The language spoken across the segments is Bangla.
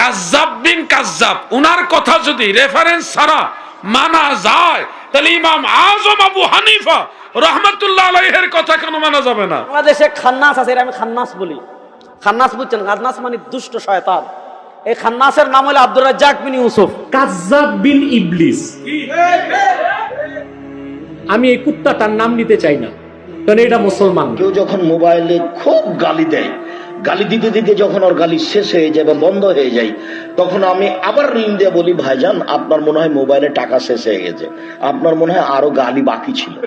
কাজ্জাব বিন কাজ্জাব উনার কথা যদি রেফারেন্স ছাড়া মানা যায় তাহলে ইমাম আজম আবু হানিফা রহমতুল্লাহ আলাইহের কথা কেন মানা যাবে না? বাংলাদেশে খান্নাস আছে এটা আমি খান্নাস বলি। খান্নাস বুঝছেন খান্নাস মানে দুষ্ট শয়তান। এই খান্নাসের নাম হলো আব্দুর রাজ্জাক বিন ইউসুফ। কাজ্জাব বিন ইবলিস। আমি এই কুত্তাটার নাম নিতে চাই না কারণ এটা মুসলমান কেউ যখন মোবাইলে খুব গালি দেয় গালি দিতে দিতে যখন ওর গালি শেষ হয়ে যায় বা বন্ধ হয়ে যায়, তখন আমি আবার রিং দিয়ে বলি, ভাইজান, আপনার মনে হয় মোবাইলে টাকা শেষ হয়ে গেছে। আপনার মনে হয় আরও গালি বাকি ছিল।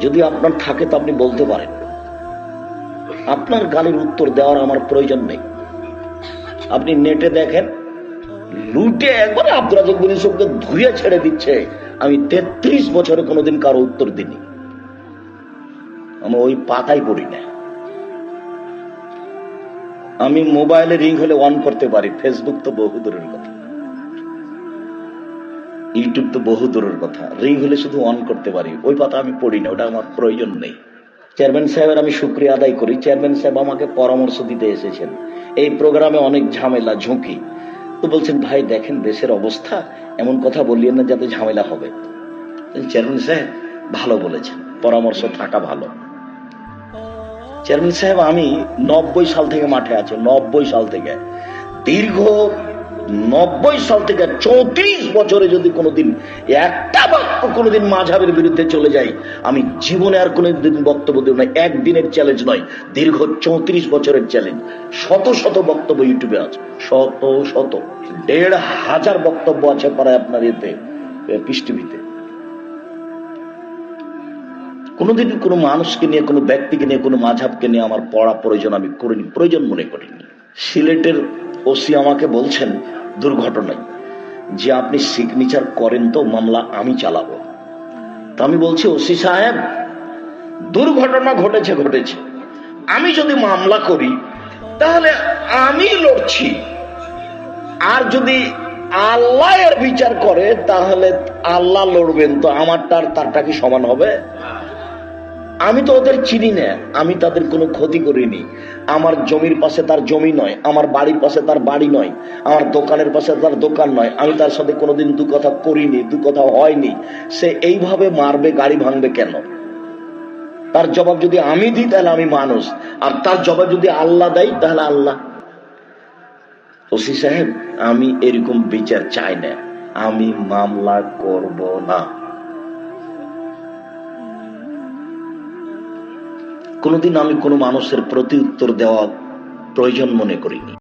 যদি আপনার থাকে তো আপনি বলতে পারেন। আপনার গালির উত্তর দেওয়ার আমার প্রয়োজন নেই। আপনি নেটে দেখেন, লুটে একবারে আব্দুল রাজাক বিন ইউসুফকে ধুয়ে ছেড়ে দিচ্ছে। আমি তেত্রিশ বছরে কোনোদিন কারও উত্তর দিইনি। আমি ওই পাতাই পড়ি না। আমি মোবাইলে রিং হলে অন করতে পারি। ফেসবুক তো বহু দূরের কথা। ইউটিউব তো বহু দূরের কথা। রিং হলে শুধু অন করতে পারি। ওই পাতা আমি পড়ি না, ওটা আমার প্রয়োজন নেই। চেয়ারম্যান সাহেবের আমি শুক্রিয়া আদায় করি। চেয়ারম্যান সাহেব আমাকে পরামর্শ দিতে এসেছেন। এই প্রোগ্রামে অনেক ঝামেলা, ঝুঁকি। তো বলছেন, ভাই, দেখেন দেশের অবস্থা। এমন কথা বললেন না যাতে ঝামেলা হবে। চেয়ারম্যান সাহেব, ভালো বলেছেন। পরামর্শ থাকা ভালো। চেয়ারম্যান সাহেব, আমি নব্বই সাল থেকে মাঠে আছি, নব্বই সাল থেকে। দীর্ঘ নব্বই সাল থেকে চৌত্রিশ বছরে যদি কোনোদিন, একটা বাক্য কোনোদিন মাঝাবের বিরুদ্ধে চলে যাই, আমি জীবনে আর কোনোদিন বক্তব্য দেব না, একদিনের চ্যালেঞ্জ নয়, দীর্ঘ চৌত্রিশ বছরের চ্যালেঞ্জ শত শত বক্তব্য ইউটিউবে আছে, শত শত, দেড় হাজার বক্তব্য আছে প্রায় আপনার এতে পৃষ্ঠভিতে কোনোদিন কোনো মানুষকে নিয়ে, কোনো ব্যক্তিকে নিয়ে, কোনো মাঝাবকে নিয়ে আমার পড়া প্রয়োজন আমি করিনি, প্রয়োজন মনে করিনি। সিলেটের ওসি আমাকে বলছেন, দুর্ঘটনায়, যে আপনি সিগনেচার করেন তো, মামলা আমি চালাবো। তা আমি বলছি, ওসি সাহেব, দুর্ঘটনা ঘটেছে ঘটেছে। আমি যদি মামলা করি, তাহলে আমি লড়ছি। আর যদি আল্লাহ এর বিচার করে, তাহলে আল্লাহ লড়বেন, তো আমারটা আর তারটা কি সমান হবে? আমি তো ওদের চিনি না, আমি তাদের কোনো ক্ষতি করিনি। আমার জমির পাশে তার জমি নয়, আমার বাড়ির পাশে তার বাড়ি নয়, আমার দোকানের পাশে তার দোকান নয়। আমি তার সাথে কোনোদিন দু কথা করিনি, দু কথা হয়নি। সে এইভাবে মারবে, গাড়ি ভাঙবে কেন? তার জবাব যদি আমি দিই, তাহলে আমি মানুষ। আর তার জবাব যদি আল্লাহ দেয়, তাহলে আল্লাহ। ওসি সাহেব, আমি এরকম বিচার চাই না। আমি মামলা করব না। কোনোদিন আমি কোনো মানুষের প্রতি উত্তর দেওয়া প্রয়োজন মনে করিনি।